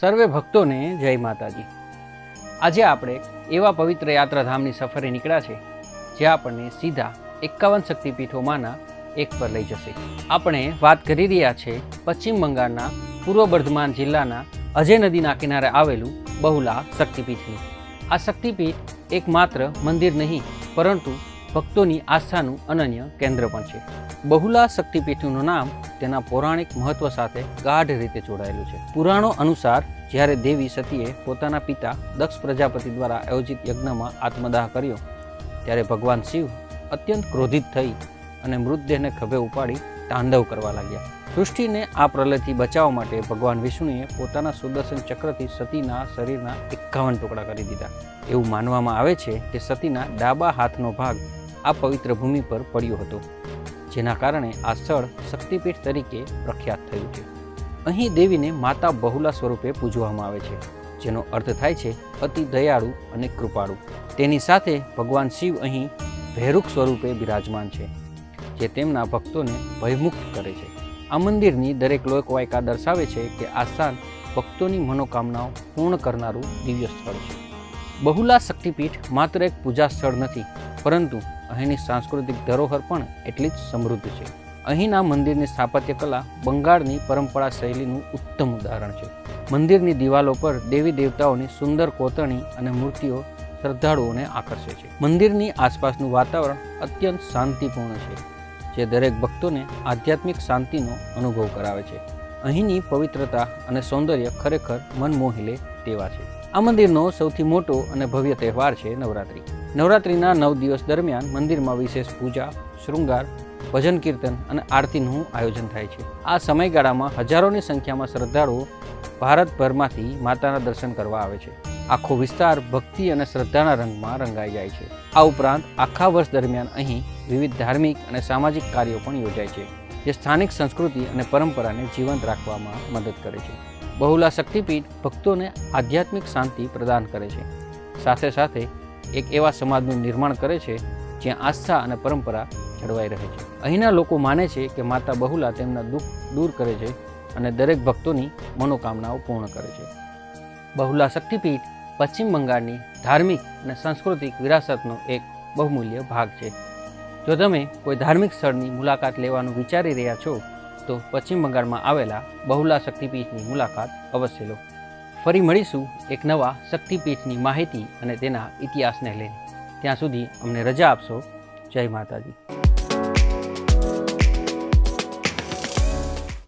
સર્વે ભક્તોને જય માતાજી. આજે આપણે એવા પવિત્ર યાત્રાધામની સફરે નીકળ્યા છે જે આપણને સીધા એકાવન શક્તિપીઠોમાંના એક પર લઈ જશે. આપણે વાત કરી રહ્યા છે પશ્ચિમ બંગાળના પૂર્વ બર્ધમાન જિલ્લાના અજય નદીના કિનારે આવેલું બહુલા શક્તિપીઠની. આ શક્તિપીઠ એકમાત્ર મંદિર નહીં, પરંતુ ભક્તોની આસ્થાનું અનન્ય કેન્દ્ર પણ છે. બહુલા શક્તિપીઠનું નામ તેના પૌરાણિક મહત્વ સાથે ગાઢ રીતે જોડાયેલું છે. પુરાણો અનુસાર, જ્યારે દેવી સતીએ પોતાના પિતા દક્ષ પ્રજાપતિ દ્વારા આયોજિત યજ્ઞમાં આત્મદાહ કર્યો, ત્યારે ભગવાન શિવ અત્યંત ક્રોધિત થઈ અને મૃતદેહને ખભે ઉપાડી તાંડવ કરવા લાગ્યા. સૃષ્ટિને આ પ્રલયથી બચાવવા માટે ભગવાન વિષ્ણુએ પોતાના સુદર્શન ચક્રથી સતીના શરીરના એકાવન ટુકડા કરી દીધા. એવું માનવામાં આવે છે કે સતીના ડાબા હાથનો ભાગ આ પવિત્ર ભૂમિ પર પડ્યો હતો, જેના કારણે આ સ્થળ શક્તિપીઠ તરીકે પ્રખ્યાત થયું છે. અહીં દેવીને માતા બહુલા સ્વરૂપે પૂજવામાં આવે છે, જેનો અર્થ થાય છે અતિ દયાળુ અને કૃપાળુ. તેની સાથે ભગવાન શિવ અહીં ભૈરુખ સ્વરૂપે બિરાજમાન છે, જે તેમના ભક્તોને ભયમુક્ત કરે છે. આ મંદિરની દરેક લોકવાયકા દર્શાવે છે કે આ સ્થાન ભક્તોની મનોકામનાઓ પૂર્ણ કરનારું દિવ્ય સ્થળ છે. બહુલા શક્તિપીઠ માત્ર એક પૂજા સ્થળ નથી પરંતુ અહીંની સાંસ્કૃતિક ધરોહર પણ એટલી જ સમૃદ્ધ છે. અહીંના મંદિરની સ્થાપત્ય કલા બંગાળની પરંપરા શૈલીનું ઉત્તમ ઉદાહરણ છે. મંદિરની દિવાલો પર દેવી દેવતાઓની સુંદર કોતરણી અને મૂર્તિઓ શ્રદ્ધાળુઓને આકર્ષે છે. મંદિરની આસપાસનું વાતાવરણ અત્યંત શાંતિપૂર્ણ છે, જે દરેક ભક્તોને આધ્યાત્મિક શાંતિનો અનુભવ કરાવે છે. અહીંની પવિત્રતા અને સૌંદર્ય ખરેખર મન મોહી લે તેવા છે. આ મંદિરનો સૌથી મોટો અને ભવ્ય તહેવાર છે નવરાત્રિ. નવરાત્રિના નવ દિવસ દરમિયાન મંદિરમાં વિશેષ પૂજા, શૃંગાર, ભજન કીર્તન અને આરતીનું આયોજન થાય છે. આ સમયગાળામાં હજારોની સંખ્યામાં શ્રદ્ધાળુઓ ભારતભરમાંથી માતાના દર્શન કરવા આવે છે. આખો વિસ્તાર ભક્તિ અને શ્રદ્ધાના રંગમાં રંગાઈ જાય છે. આ ઉપરાંત આખા વર્ષ દરમિયાન અહીં વિવિધ ધાર્મિક અને સામાજિક કાર્યો પણ યોજાય છે, જે સ્થાનિક સંસ્કૃતિ અને પરંપરાને જીવંત રાખવામાં મદદ કરે છે. બહુલા શક્તિપીઠ ભક્તોને આધ્યાત્મિક શાંતિ પ્રદાન કરે છે. સાથે સાથે એક એવા સમાજનું નિર્માણ કરે છે, જ્યાં આસ્થા અને પરંપરા જળવાઈ રહે છે. અહીંના લોકો માને છે કે માતા બહુલા તેમના દુઃખ દૂર કરે છે અને દરેક ભક્તોની મનોકામનાઓ પૂર્ણ કરે છે. બહુલા શક્તિપીઠ પશ્ચિમ બંગાળની ધાર્મિક અને સાંસ્કૃતિક વિરાસતનો એક બહુમૂલ્ય ભાગ છે. જો તમે કોઈ ધાર્મિક સ્થળની મુલાકાત લેવાનું વિચારી રહ્યા છો, તો પશ્ચિમ બંગાળમાં આવેલા બહુલા શક્તિપીઠની મુલાકાત અવશ્ય લો. ફરી મળીશું એક નવા શક્તિપીઠની માહિતી અને તેના ઇતિહાસને લઈને. ત્યાં સુધી અમને રજા આપશો. જય માતાજી.